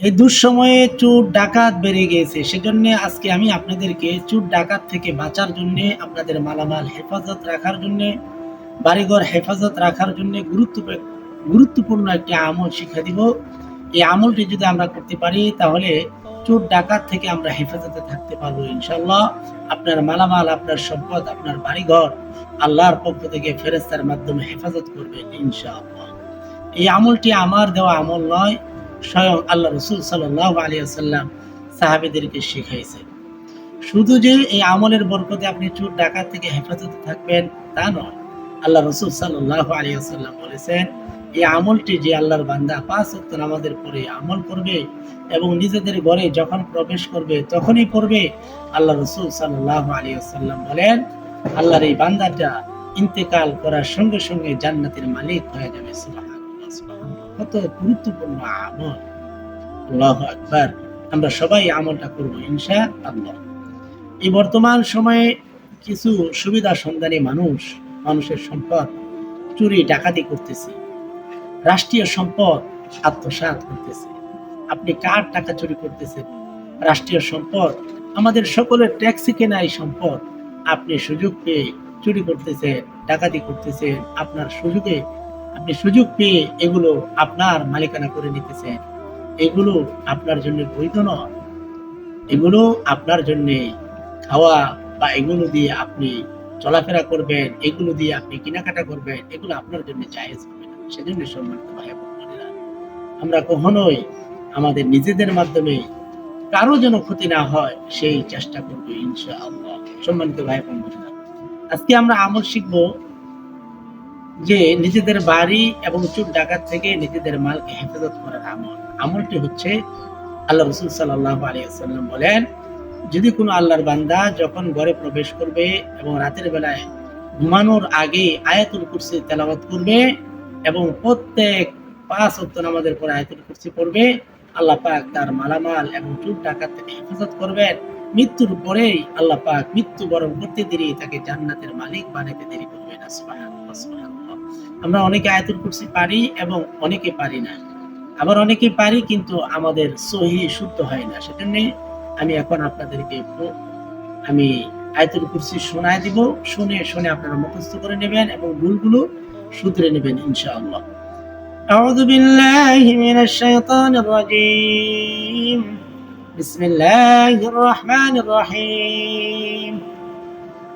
এই দুঃসময়ে চোর ডাকাত বেড়ে গিয়েছে। সেজন্য আজকে আমি আপনাদেরকে চোর ডাকাত থেকে বাঁচার জন্য, আপনাদের মালামাল হেফাজত রাখার জন্য, বাড়িঘর হেফাজত রাখার জন্য গুরুত্ব গুরুত্বপূর্ণ একটি আমল শিক্ষা দিব। এই আমলটি যদি আমরা করতে পারি, তাহলে চোর ডাকাত থেকে আমরা হেফাজতে থাকতে পারব ইনশাল্লাহ আপনার মালামাল, আপনার সম্পদ, আপনার বাড়িঘর আল্লাহর পক্ষ থেকে ফেরেস্তার মাধ্যমে হেফাজত করবেন ইনশাআল্লাহ। এই আমলটি আমার দেওয়া আমল নয় স্বয়ং আল্লাহ রসুল সাল্লাহ আলিয়াল্লাম সাহাবিদেরকে শিখাইছে। শুধু যে এই আমলের বরকতে আপনি চোর ডাকাত থেকে হেফাজতে থাকবেন তা নয়। আল্লাহ রসুল সাল্লাহ আলিয়াল্লাম বলেছেন, এই আমলটি যে আল্লাহর বান্দা পাঁচ অক্ত নামাজের পরে আমল করবে এবং নিজেদের ঘরে যখন প্রবেশ করবে তখনই করবে আল্লাহ রসুল সাল্লাহ আলিয়াল্লাম বলেন, আল্লাহর এই বান্দাটা ইন্তেকাল করার সঙ্গে সঙ্গে জান্নাতের মালিক হয়ে যাবে কত গুরুত্বপূর্ণ আমল। আল্লাহ আকবার। আমরা সবাই আমলটা করব ইনশা আল্লাহ এই বর্তমান সময়ে কিছু সুবিধা সন্ধানী মানুষ, মানুষের সম্পদ চুরি, ডাকাতি করতেছে। রাষ্ট্রীয় সম্পদ আত্মসাৎ করতেছে। আপনি কার টাকা চুরি করতেছেন? রাষ্ট্রীয় সম্পদ, আমাদের সকলের ট্যাক্সি কেনা এই সম্পদ, আপনি সুযোগ পেয়ে চুরি করতেছেন, ডাকাতি করতেছেন, আপনার সুযোগে আপনি সুযোগ পেয়ে এগুলো আপনার মালিকানা করে নিতেছেন। এগুলো আপনার জন্য বৈধ নয়। এগুলো আপনার জন্য খাওয়া বা এগুলো দিয়ে আপনি চলাফেরা করবেন এগুলো দিয়ে আপনি কেনাকাটা করবেন এগুলো আপনার জন্য জায়েজ হবে না। সেজন্য সম্মানিত ভাই বোনেরা, আমরা কখনোই আমাদের নিজেদের মাধ্যমে কারও যেন ক্ষতি না হয় সেই চেষ্টা করব ইনশা আল্লাহ সম্মানিত ভাই বোনেরা আজকে আমরা আমল শিখব যে নিজেদের বাড়ি এবং চোর ডাকাত থেকে নিজেদের মালকে হেফাজত করার আমল। আমলটি হচ্ছে আল্লাহ রসুল সাল্লাহ আলিয়াল্লাম বলেন যদি কোনো আল্লাহর বান্দা যখন ঘরে প্রবেশ করবে এবং রাতের বেলায় ঘুমানোর আগে আয়াতুল কুরসি তেলাওয়াত করবে এবং প্রত্যেক পাঁচ অক্ত নামাজের পরে আয়াতুল কুরসি পড়বে আল্লাহ পাক তার মালামাল এবং চোর ডাকাত থেকে হেফাজত করবেন। মৃত্যুর পরেই আল্লাহ পাক মৃত্যু বরণ করতে দেরি তাকে জান্নাতের মালিক বানাইতে দেরি করবেন না। সুবহানাল্লাহ, সুবহানাল্লাহ। আমরা অনেকে আয়াতুল কুরসি পারি এবং অনেকে পারি না আবার অনেকে পারি কিন্তু আমাদের সহি শুদ্ধ হয় না সেজন্য আমি এখন আপনাদেরকে প- আমি আয়াতুল কুরসি শোনায় দিব শুনে শুনে আপনারা মুখস্থ করে নেবেন এবং ভুলগুলো শুধরে নেবেন ইনশাআল্লাহ أعوذ بالله من الشيطان الرجيم بسم الله الرحمن الرحيم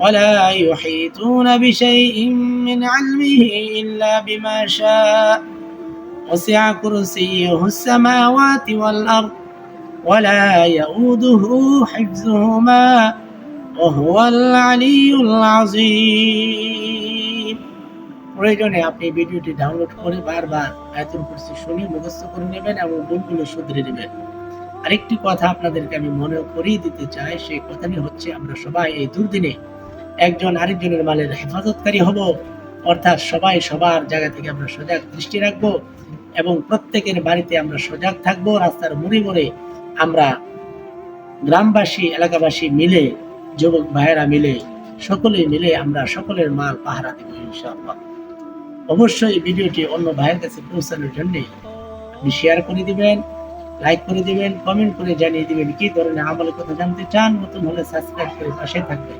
ولا يحيطون بشيء من علمه إلا بما شاء وسع كرسيه السماوات والأرض ولا يؤوده حفظهما وهو العلي العظيم প্রয়োজনে আপনি ভিডিওটি ডাউনলোড করে বারবার আয়তন কুরসি শুনে মুখস্থ করে নেবেন এবং ভুলগুলো শুধরে নেবেন আরেকটি কথা আপনাদেরকে আমি মনে করিয়ে দিতে চাই সেই কথাটি হচ্ছে আমরা সবাই এই দুর্দিনে একজন আরেকজনের মালের হেফাজতকারী হব। অর্থাৎ সবাই সবার জায়গা থেকে আমরা সজাগ দৃষ্টি রাখব এবং প্রত্যেকের বাড়িতে আমরা সজাগ থাকব। রাস্তার মুড়ে মুড়ে আমরা গ্রামবাসী, এলাকাবাসী মিলে, যুবক ভাইয়েরা মিলে, সকলে মিলে আমরা সকলের মাল পাহারা দেব ইনশাআল্লাহ। অবশ্যই ভিডিওটি অন্য ভাইয়ের কাছে পৌঁছানোর জন্য আপনি শেয়ার করে দিবেন লাইক করে দিবেন কমেন্ট করে জানিয়ে দিবেন কি ধরনের আমলের কথা জানতে চান, নতুন হলে সাবস্ক্রাইব করে পাশে থাকবেন।